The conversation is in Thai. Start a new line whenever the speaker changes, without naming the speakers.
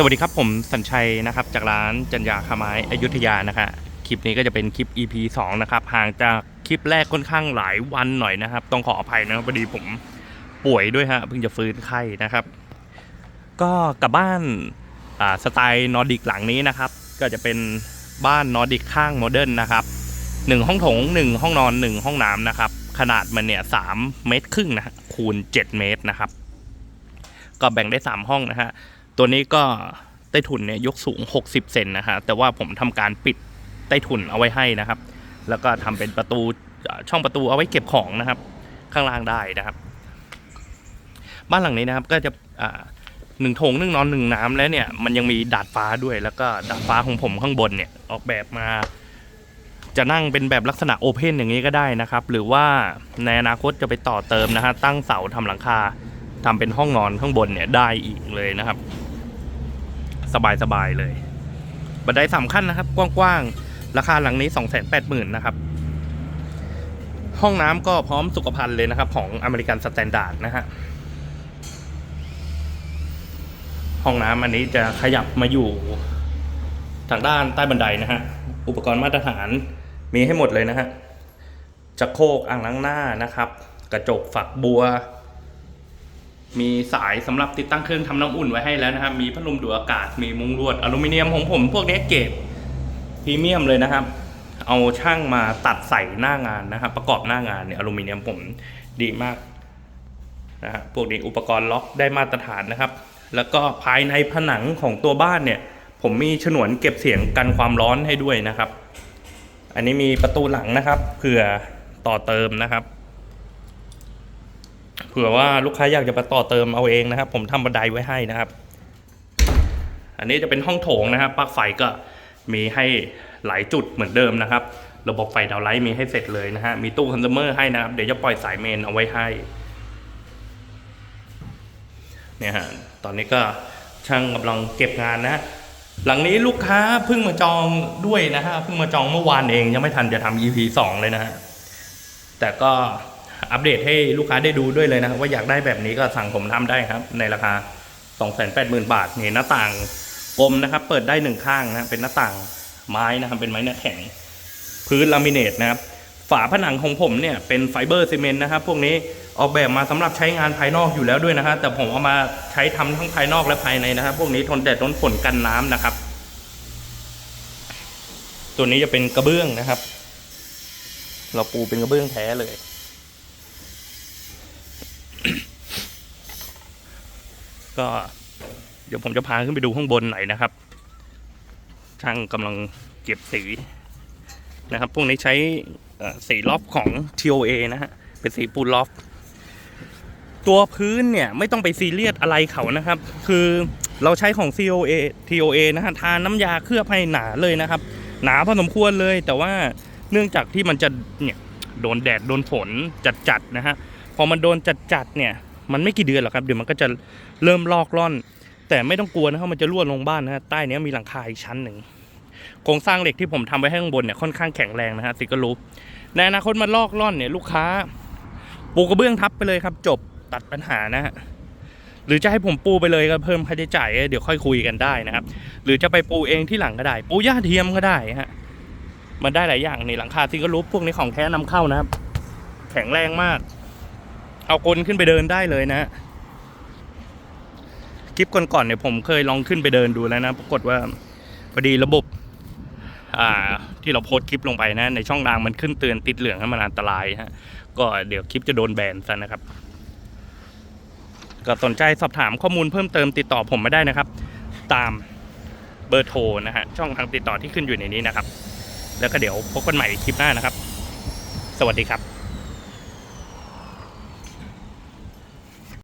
สวัสดีครับผมสัญชัยนะครับจากร้านจันยาคาไม้อยุธยานะฮะคลิปนี้ก็จะเป็นคลิป EP 2นะครับห่างจากคลิปแรกค่อนข้างหลายวันหน่อยนะครับ ต้องขออภัยนะครับพอดีผมป่วยด้วยฮะเพิ่งจะฟื้นไข้นะครับ ก็กลับบ้านาสไตล์นอร์ดิกหลังนี้นะครับ ก็จะเป็นบ้านนอร์ดิกข้างโมเดิร์นนะครับหนึ่งห้องโถงหนึ่งห้องนอนหนึ่งห้องน้ำนะครับ ขนาดมันเนี่ยสามเมตรครึ่งนะฮะคูณ7เมตรนะครับ ก็แบ่งได้3ห้องนะฮะ ตัวนี้ก็ใต้ถุนเนี่ยยกสูง 60 เซนนะฮะแต่ว่าผมทำการปิดใต้ถุนเอาไว้ให้นะครับ แล้วก็ทำเป็นประตูช่องประตูเอาไว้เก็บของนะครับ ข้างล่างได้นะครับ บ้านหลังนี้นะครับก็จะหนึ่งโถงหนึ่งนอนหนึ่งน้ำแล้วเนี่ยมันยังมีดาดฟ้าด้วยแล้วก็ดาดฟ้าของผมข้างบนเนี่ยออกแบบมา จะนั่งเป็นแบบลักษณะโอเพนอย่างนี้ก็ได้นะครับ หรือว่าในอนาคตจะไปต่อเติมนะฮะตั้งเสาทำหลังคาทำเป็นห้องนอนข้างบนเนี่ยได้อีกเลยนะครับ สบายสบายๆเลย บันไดสามขั้นนะครับ กว้างๆ ราคาหลังนี้2 8 0 0 0 0นะครับ ห้องน้ำก็พร้อมสุขภัณฑ์เลยนะครับ ของอเมริกันสแตนดาร์ดนะฮะห้องน้ำอันนี้จะขยับมาอยู่ทางด้านใต้บันไดนะฮะ อุปกรณ์มาตรฐานมีให้หมดเลยนะฮะจักรโคกอ่างล้างหน้านะครับ กระจกฝักบัว มีสายสำหรับติดตั้งเครื่องทำน้ำอุ่นไว้ให้แล้วนะครับ มีพัดลมดูดอากาศ มีมุ้งลวดอลูมิเนียมของผมพวกนี้เกรดพรีเมียมเลยนะครับ เอาช่างมาตัดใส่หน้างานนะครับ ประกอบหน้างานเนี่ยอลูมิเนียมผมดีมากนะฮะพวกนี้อุปกรณ์ล็อกได้มาตรฐานนะครับ แล้วก็ภายในผนังของตัวบ้านเนี่ย ผมมีฉนวนเก็บเสียงกันความร้อนให้ด้วยนะครับ อันนี้มีประตูหลังนะครับเผื่อต่อเติมนะครับ ผื่อว่าลูกค้าอยากจะไปต่อเติมเอาเองนะครับ ผมทำบันไดไว้ให้นะครับ อันนี้จะเป็นห้องโถงนะครับปลั๊กไฟก็มีให้หลายจุดเหมือนเดิมนะครับ ระบบไฟดาวไลท์มีให้เสร็จเลยนะฮะมีตู้คอน sumer ให้นะครับ เดี๋ยวจะปล่อยสายเมนเอาไว้ให้เนี่ยฮะตอนนี้ก็ช่างกำลังเก็บงานนะฮะหลังนี้ลูกค้าเพิ่งมาจองด้วยนะฮะเพิ่งมาจองเมื่อวานเองยังไม่ทันจะทำ EP 2 เลยนะฮะแต่ก็ อัปเดตให้ลูกค้าได้ดูด้วยเลยนะครับว่าอยากได้แบบนี้ก็สั่งผมทำได้ครับ ในราคา 280,000 บาทนี่หน้าต่างกลมนะครับ เปิดได้หนึ่งข้างนะเป็นหน้าต่างไม้นะครับเป็นไม้เนื้อแข็ง พื้นลามิเนตนะครับ ฝาผนังของผมเนี่ยเป็นไฟเบอร์ซีเมนต์นะครับ พวกนี้ออกแบบมาสำหรับใช้งานภายนอกอยู่แล้วด้วยนะครับแต่ผมเอามาใช้ทำทั้งภายนอกและภายในนะครับ พวกนี้ทนแดดทนฝนกันน้ำนะครับ ตัวนี้จะเป็นกระเบื้องนะครับ เราปูเป็นกระเบื้องแท้เลย ก็เดี๋ยวผมจะพาขึ้นไปดูข้างบนหน่อยนะครับ ช่างกำลังเก็บสีนะครับ พวกนี้ใช้สีล็อบของ TOA นะฮะ เป็นสีปูนล็อบตัวพื้นเนี่ยไม่ต้องไปซีเรียสอะไรเขานะครับ คือเราใช้ของ COA TOA นะฮะ ทาน้ำยาเคลือบให้หนาเลยนะครับ หนาพอสมควรเลย แต่ว่าเนื่องจากที่มันจะเนี่ยโดนแดดโดนฝนจัดๆนะฮะ พอมันโดนจัดๆเนี่ย มันไม่กี่เดือนหรอกครับเดี๋ยวมันก็จะเริ่มลอกล่อน แต่ไม่ต้องกลัวนะครับมันจะรั่วลงบ้านนะฮะใต้นี้มีหลังคาอีกชั้นหนึ่งโครงสร้างเหล็กที่ผมทำไว้ให้ข้างบนเนี่ยค่อนข้างแข็งแรงนะฮะติก็รู้ในอนาคตมันลอกล่อนเนี่ยลูกค้าปูกระเบื้องทับไปเลยครับ จบตัดปัญหานะฮะหรือจะให้ผมปูไปเลยก็เพิ่มค่าใช้จ่ายเดี๋ยวค่อยคุยกันได้นะครับ หรือจะไปปูเองที่หลังก็ได้ ปูหญ้าเทียมก็ได้ฮะมันได้หลายอย่างในหลังคาที่ก็รู้พวกนี้ของแท้นำเข้านะครับ แข็งแรงมาก เอากลขึ้นไปเดินได้เลยนะคลิปก่อนๆเนี่ยผมเคยลองขึ้นไปเดินดูแล้วนะ ปรากฏว่าพอดีระบบอ่าที่เราโพสคลิปลงไปนะ ในช่องดังมันขึ้นเตือนติดเหลืองให้มันอันตรายฮะก็เดี๋ยวคลิปจะโดนแบนซะนะครับ ก็สนใจสอบถามข้อมูลเพิ่มเติมติดต่อผมไม่ได้นะครับ ตามเบอร์โทรนะฮะช่องทางติดต่อที่ขึ้นอยู่ในนี้นะครับ แล้วก็เดี๋ยวพบกันใหม่คลิปหน้านะครับ สวัสดีครับ